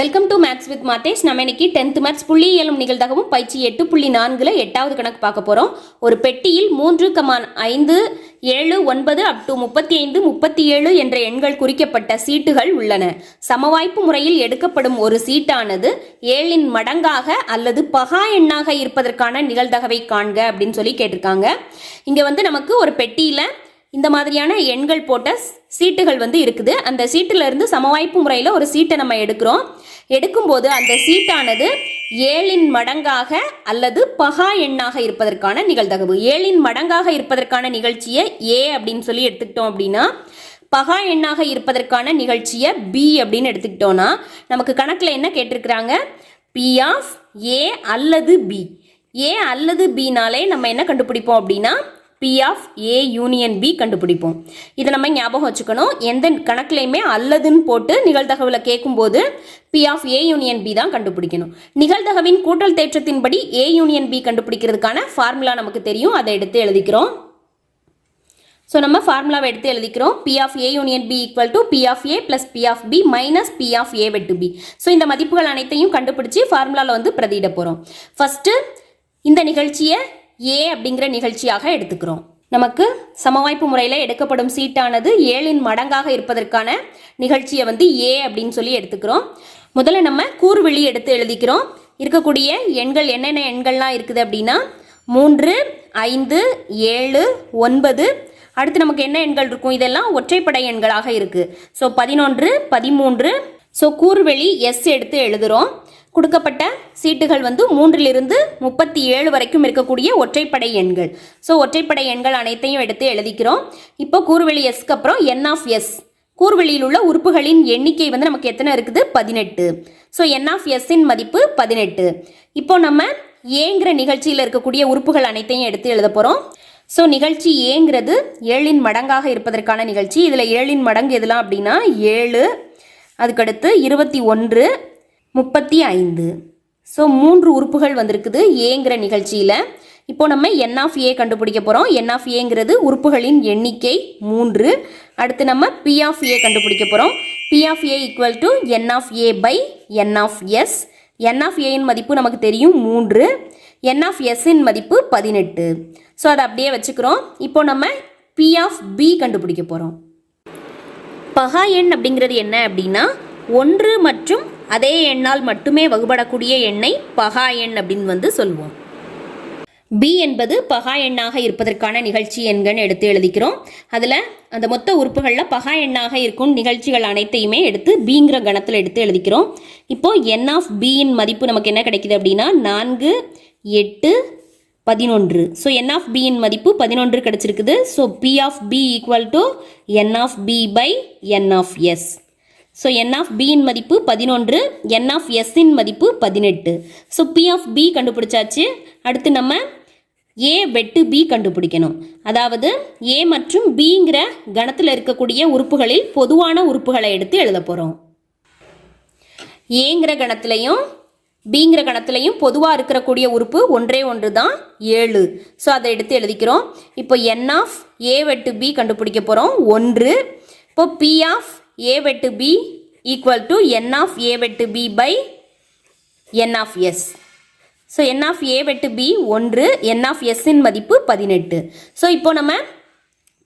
Welcome to maths with Mathesh நம்ம இன்னைக்கு tenth maths புள்ளியியலும் நிகழ்தகவும் பயிற்சி எட்டு புள்ளி நான்குல எட்டாவது கணக்கு பார்க்க போறோம். ஒரு பெட்டியில் மூன்று கமான் ஐந்து ஏழு ஒன்பது அப் டு முப்பத்தி ஐந்து முப்பத்தி ஏழு என்ற எண்கள் குறிக்கப்பட்ட சீட்டுகள் உள்ளன. சமவாய்ப்பு முறையில் எடுக்கப்படும் ஒரு சீட்டானது ஏழின் மடங்காக அல்லது பகா எண்ணாக இருப்பதற்கான நிகழ்தகவை காண்க அப்படின்னு சொல்லி கேட்டிருக்காங்க. இங்க வந்து நமக்கு ஒரு பெட்டியில இந்த மாதிரியான எண்கள் போட்ட சீட்டுகள் வந்து இருக்குது. அந்த சீட்டுல இருந்து சமவாய்ப்பு முறையில் ஒரு சீட்டை நம்ம எடுக்கிறோம். எடுக்கும்போது அந்த சீட்டானது ஏழின் மடங்காக அல்லது பகா எண்ணாக இருப்பதற்கான நிகழ்தகவு. ஏழின் மடங்காக இருப்பதற்கான நிகழ்ச்சியை ஏ அப்படின்னு சொல்லி எடுத்துக்கிட்டோம் அப்படின்னா பகா எண்ணாக இருப்பதற்கான நிகழ்ச்சியை பி அப்படின்னு எடுத்துக்கிட்டோன்னா நமக்கு கணக்கில் என்ன கேட்டிருக்கிறாங்க? பி ஆஃப் ஏ அல்லது பி. ஏ அல்லது பினாலே நம்ம என்ன கண்டுபிடிப்போம் அப்படின்னா P of A union B கண்டுபிடிப்போம். இதை நம்ம ஞாபகம் வச்சுக்கணும். எந்த கணக்குலையுமே அல்லதுன்னு போட்டு நிகழ்தகவில் கேட்கும்போது P of A union B தான் கண்டுபிடிக்கணும். நிகழ்தகவின் கூட்டல் தேற்றத்தின்படி ஏ யூனியன் பி கண்டுபிடிக்கிறதுக்கான ஃபார்முலா நமக்கு தெரியும். அதை எடுத்து எழுதிக்கிறோம். ஸோ நம்ம ஃபார்முலாவை எடுத்து எழுதிக்கிறோம். P of A union B equal to P of A plus P of B minus P of A வெட்டு பி ஸோ இந்த மதிப்புகள் அனைத்தையும் கண்டுபிடிச்சி ஃபார்முலாவில் வந்து பிரதியிட போகிறோம் ஃபஸ்ட்டு இந்த நிகழ்ச்சியை ஏ அப்படிங்கிற நிகழ்ச்சியாக எடுத்துக்கிறோம். நமக்கு சமவாய்ப்பு முறையில் எடுக்கப்படும் சீட்டானது ஏழின் மடங்காக இருப்பதற்கான நிகழ்ச்சியை வந்து ஏ அப்படின்னு சொல்லி எடுத்துக்கிறோம். முதல்ல நம்ம கூர்வெளி எடுத்து எழுதிக்கிறோம். இருக்கக்கூடிய எண்கள் என்னென்ன எண்கள்லாம் இருக்குது அப்படின்னா மூன்று ஐந்து ஏழு ஒன்பது. அடுத்து நமக்கு என்ன எண்கள் இருக்கும்? இதெல்லாம் ஒற்றைப்படை எண்களாக இருக்குது ஸோ பதினொன்று பதிமூன்று. ஸோ கூர்வெளி எஸ் எடுத்து எழுதுகிறோம் கொடுக்கப்பட்ட சீட்டுகள் வந்து மூன்றிலிருந்து முப்பத்தி ஏழு வரைக்கும் இருக்கக்கூடிய ஒற்றைப்படை எண்கள். ஸோ ஒற்றைப்படை எண்கள் அனைத்தையும் எடுத்து எழுதிக்கிறோம். இப்போ கூர்வெளி எஸ்க்கு அப்புறம் என் ஆஃப் எஸ் கூர்வெளியில் உள்ள உறுப்புகளின் எண்ணிக்கை வந்து நமக்கு எத்தனை இருக்குது? பதினெட்டு. ஸோ என் ஆஃப் எஸ்ஸின் மதிப்பு பதினெட்டு. இப்போ நம்ம ஏங்கிற நிகழ்ச்சியில் இருக்கக்கூடிய உறுப்புகள் அனைத்தையும் எடுத்து எழுத போகிறோம் ஸோ நிகழ்ச்சி ஏங்கிறது ஏழின் மடங்காக இருப்பதற்கான நிகழ்ச்சி. இதில் ஏழின் மடங்கு எதெல்லாம் அப்படின்னா? ஏழு. அதுக்கடுத்து இருபத்தி ஒன்று. முப்பத்தி ஐந்து. ஸோ மூன்று உறுப்புகள் வந்திருக்குது. ஏங்கிற நிகழ்ச்சியில். இப்போ நம்ம என் ஆஃப் ஏ கண்டுபிடிக்க போகிறோம் என் ஆஃப் ஏங்கிறது உறுப்புகளின் எண்ணிக்கை மூன்று. அடுத்து நம்ம பி ஆஃப் ஏ கண்டுபிடிக்க போகிறோம் P of A equal to n of A by n of S n of ஏயின் மதிப்பு நமக்கு தெரியும் மூன்று. என் ஆஃப் எஸ்ஸின் மதிப்பு பதினெட்டு. ஸோ அதை அப்படியே வச்சுக்கிறோம். இப்போ நம்ம பி ஆஃப் பி கண்டுபிடிக்க போகிறோம் பகா எண் அப்படிங்கிறது என்ன அப்படின்னா ஒன்று மற்றும் அதே எண்ணால் மட்டுமே வகுபடக்கூடிய எண்ணை பகா எண் அப்படின்னு வந்து சொல்லுவோம். பி என்பது பகா எண்ணாக இருப்பதற்கான நிகழ்ச்சி எண்கன்னு எடுத்து எழுதிக்கிறோம். அதில் அந்த மொத்த உறுப்புகளில் பகா எண்ணாக இருக்கும் நிகழ்ச்சிகள் அனைத்தையுமே எடுத்து பிங்கிற கணத்தில் எடுத்து எழுதிக்கிறோம். இப்போ என் ஆஃப் பியின் மதிப்பு நமக்கு என்ன கிடைக்குது அப்படின்னா நான்கு எட்டு பதினொன்று. ஸோ என் ஆஃப் பியின் மதிப்பு பதினொன்று கிடைச்சிருக்குது. So P of B equal to n of B by n of S so n of பியின் மதிப்பு பதினொன்று என் ஆஃப் எஸ்ஸின் மதிப்பு பதினெட்டு. ஸோ பி ஆஃப் பி கண்டுபிடிச்சாச்சு. அடுத்து நம்ம ஏ வெட்டு பி கண்டுபிடிக்கணும். அதாவது ஏ மற்றும் பிங்கிற கணத்தில் இருக்கக்கூடிய உறுப்புகளில் பொதுவான உறுப்புகளை எடுத்து எழுத போகிறோம் ஏங்கிற கணத்துலையும் பிங்கிற கணத்துலையும் பொதுவாக இருக்கக்கூடிய உறுப்பு ஒன்றே ஒன்று தான் ஏழு. ஸோ அதை எடுத்து எழுதிக்கிறோம். இப்போ என் ஆஃப் ஏ வெட்டு பி கண்டுபிடிக்க போகிறோம் ஒன்று. இப்போ பி ஆஃப் ஏ வெட்டு B equal to n of A வெட்டு B by n of S so n of A வெட்டு பி ஒன்று என் ஆஃப் எஸ்ஸின் மதிப்பு பதினெட்டு. ஸோ இப்போ நம்ம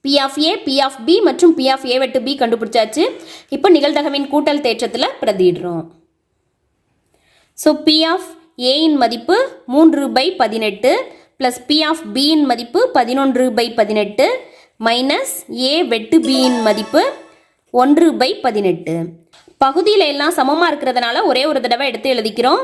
P of A P of B மற்றும் பி ஆஃப் ஏ வெட்டு பி கண்டுபிடிச்சாச்சு. இப்போ நிகழ்தகவின் கூட்டல் தேற்றத்தில் பிரதிடுறோம் ஸோ பி ஆஃப் ஏயின் மதிப்பு மூன்று பை பதினெட்டு ப்ளஸ் பி ஆஃப் பியின் மதிப்பு பதினொன்று பை பதினெட்டு மைனஸ் ஏ வெட்டு பியின் மதிப்பு ஒன்று பை பதினெட்டு. பகுதியில் எல்லாம் சமமாக இருக்கிறதுனால ஒரே ஒரு தடவை எடுத்து எழுதிக்கிறோம்.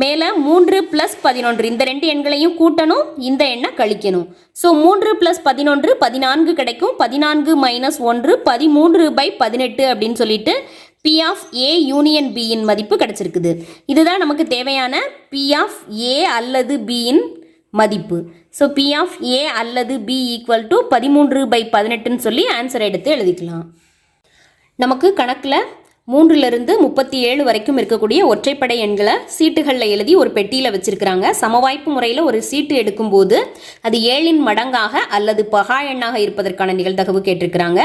மேலே மூன்று ப்ளஸ் பதினொன்று. இந்த ரெண்டு எண்களையும் கூட்டணும். இந்த எண்ணை கழிக்கணும். ஸோ மூன்று ப்ளஸ் பதினொன்று பதினான்கு கிடைக்கும். பதினான்கு மைனஸ் ஒன்று பதிமூன்று பை பதினெட்டு அப்படின்னு சொல்லிட்டு பி ஆஃப் ஏ யூனியன் பியின் மதிப்பு கிடச்சிருக்குது. இதுதான் நமக்கு தேவையான பி ஆஃப் ஏ அல்லது பியின் மதிப்பு. ஸோ பி ஆஃப் ஏ அல்லது பி ஈக்குவல் டு பதிமூன்று பை பதினெட்டுன்னு சொல்லி ஆன்சர் எடுத்து எழுதிக்கலாம். நமக்கு கணக்கில் மூன்றிலிருந்து முப்பத்தி ஏழு வரைக்கும் இருக்கக்கூடிய ஒற்றைப்படை எண்களை சீட்டுகளில் எழுதி ஒரு பெட்டியில் வச்சுருக்கிறாங்க. சமவாய்ப்பு முறையில் ஒரு சீட்டு எடுக்கும்போது அது ஏழின் மடங்காக அல்லது பகா எண்ணாக இருப்பதற்கான நிகழ்தகவு கேட்டிருக்கிறாங்க.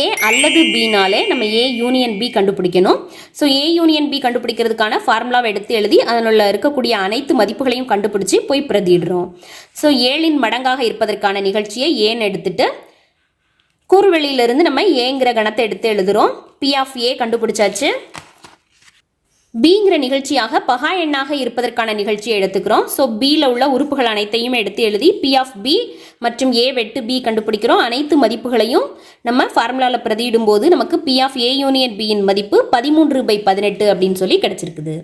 ஏ அல்லது பினாலே நம்ம ஏ யூனியன் பி கண்டுபிடிக்கணும். ஸோ ஏ யூனியன் பி கண்டுபிடிக்கிறதுக்கான ஃபார்முலாவை எடுத்து எழுதி அதனுள்ள இருக்கக்கூடிய அனைத்து மதிப்புகளையும் கண்டுபிடிச்சி போய் பிரதிடுறோம் ஸோ ஏழின் மடங்காக இருப்பதற்கான நிகழ்ச்சியை ஏன்னு எடுத்துட்டு கூறுவெளியிலிருந்து நம்ம ஏங்கிற கணத்தை எடுத்து எழுதுறோம். பி ஆஃப் ஏ கண்டுபிடிச்சாச்சு. பிங்கிற நிகழ்ச்சியாக பகா எண்ணாக இருப்பதற்கான நிகழ்ச்சியை எடுத்துக்கிறோம். ஸோ பியில் உள்ள உறுப்புகள் அனைத்தையும் எடுத்து எழுதி பி ஆஃப் பி மற்றும் ஏ வெட்டு பி கண்டுபிடிக்கிறோம். அனைத்து மதிப்புகளையும் நம்ம ஃபார்முலாவில் பிரதியிடும் போது நமக்கு பி ஆஃப் ஏ யூனியன் பியின் மதிப்பு பதிமூன்று பை பதினெட்டு அப்படின்னு சொல்லி கிடச்சிருக்குது.